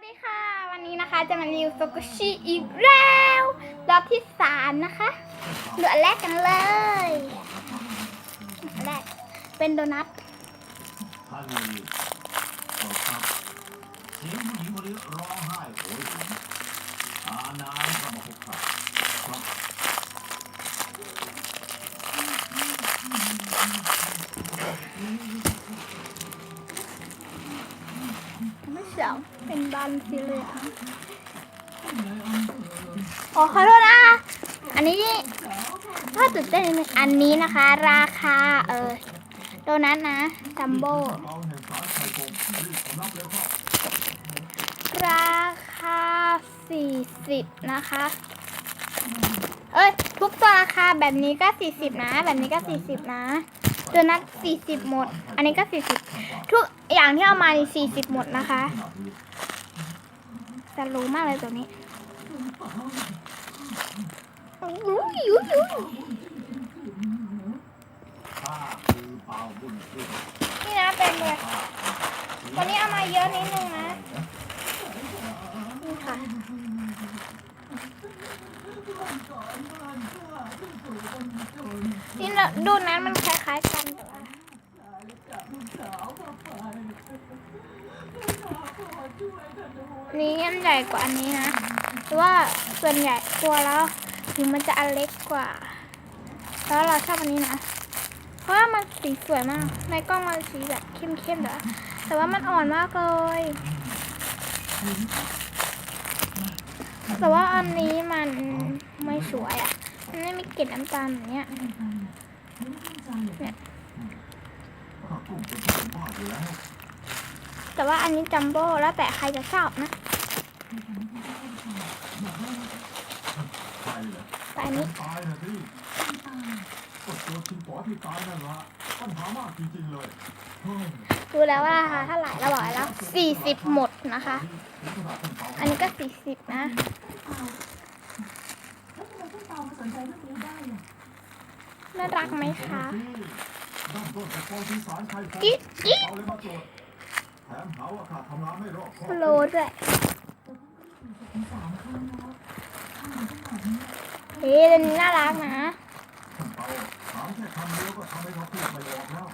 วัสดีค่ะ วันนี้นะคะจะมารีวิวโซกุชิอีกแล้วรอบที่สามนะคะดูอันแรกกันเลยอันแรกเป็นโดนัทท่านนี่เออครับเียงเป็นบานสีเหลืองอ๋ขอโทษนะ อันนี้ถ้าตื่นเต้นอันนี้นะคะ ราคาเออโดนัทนะจัมโบ้ราคาสี่สิบนะคะ เอ้ย ทุกตัวราคาแบบนี้ก็สี่สิบนะ แบบนี้ก็สี่สิบนะ ตัวนัด40หมด อันนี้ก็40ทุกอย่างที่เอามานี่40หมดนะคะจะรู้มากเลยตัวนี้อู้ยูยูข้าคือเปาบุญขึ้นนี่นะเป็นเลยข้าตัวนี้เอามาเยอะนิดนึงนะ นี่ค่ะ นี่ดูนั้นมันคล้ายๆกันแต่ว่านี้อันใหญ่กว่าอันนี้นะแต่ว่าส่วนใหญ่ตัวแล้วถึงมันจะอันเล็กกว่า แล้วเราชอบอันนี้นะ เพราะว่ามันสีสวยมาก ในกล้องมันสีแบบเข้มๆแต่ว่าแต่ว่ามันอ่อนมากเลย แต่ว่าอันนี้มันไม่สวยอะ มันไม่มีกลิ่นน้ำตาลแบบเนี้ยเนผู้บ้าอยู่แต่ว่าอันนี้จัมโบ้แล้วแต่ใครจะชอบนะใช่เลยแต่อันนี้ตายนะสิก็ตัวชิงป๋อที่ตายนั่นละปัญหามากจริงๆเลยดูแล้วว่าราคาเท่าไหร่เราบอกแล้ว40หมดนะคะถึงขนาดท่านะ เปาอันนี้ก็40นะน่ารักไหมคะด้านต้นแต่กองที่สารไข่ฟงกิ๊ดกิ๊ดเอาเลยมาตรวจแถมหาว่าข้าทำงานไม่รอบคอบ โลด้วยเฮ้ยอันนี้น่ารักนะท่านเปาถามแค่คำเดียวก็ทำให้เขาพูดไม่ออกแล้ว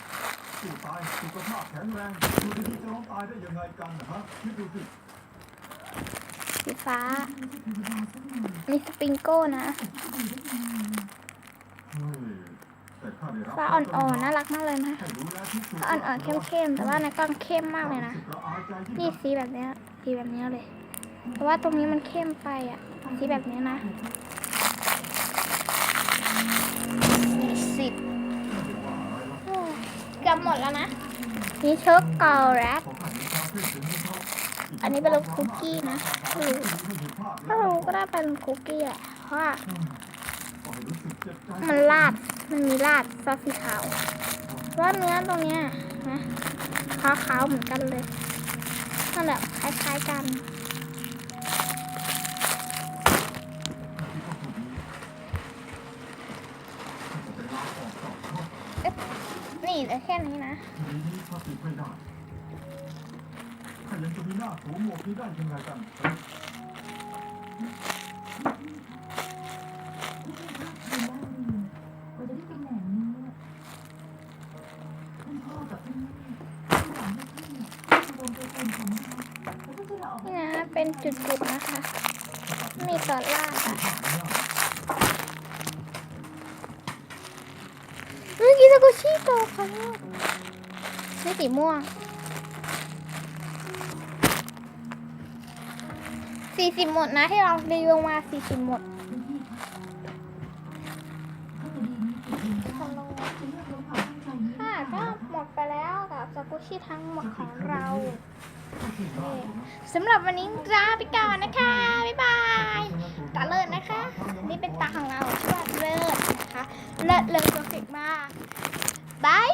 สู้ตายสุขภาพแข็งแรงอยู่ดีๆจะร้องตายได้ยังไงกันนะฮะคิดดูสิ สีฟ้า มีสปริงโก้นะเฮ้ยแต่ข้าได้รับฟ้าอ่อนๆน่ารักมากเลยนะให้ดูแลที่สุดฟ้าอ่อนๆเข้มๆแต่ว่าในกล้องเข้มมากเลยนะรู้สึกละอายใจที่นี่สีแบบเนี้ยสีแบบเนี้ยเลยแต่ว่าตรงนี้มันเข้มไปอะสีแบบเนี้ยนะสิบเกือบหมดแล้วนะ นี่ช็อกโกแลตข อันนี้เป็นรสคุกกี้นะไม่รู้ถ้ารู้ก็ได้เป็นคุกกี้แหละเพราะว่ามันราด มันมีราดซอสสีขาวว่าเนื้อตรงเนี้ยนะขาวๆเหมือนกันเลยนั่นแหละคล้ายๆกันนี่เหลือแค่นี้นะ ทีนี้ถ้าติดไม่ได้ข้ายังจะมีหน้าสวมหมวกนี้ได้ยังไงกันนี่นะเป็นจุดๆนะคะ มีตัวลากอะเมื่อกี้ซากุชิโตค่ะนี่สีม่วง สี่สิบหมดนะที่เรารีวิวมาสี่สิบหมดค่ะก็หมดไปแล้วกับซากุชิทั้งหมดของเราสำหรับวันนี้ลาไปก่อนนะคะ บ๊ายบายตาเลิศนะคะ นี่เป็นตาของเราชื่อว่าเลิศนะคะ เลิศเลิศสุดมากบาย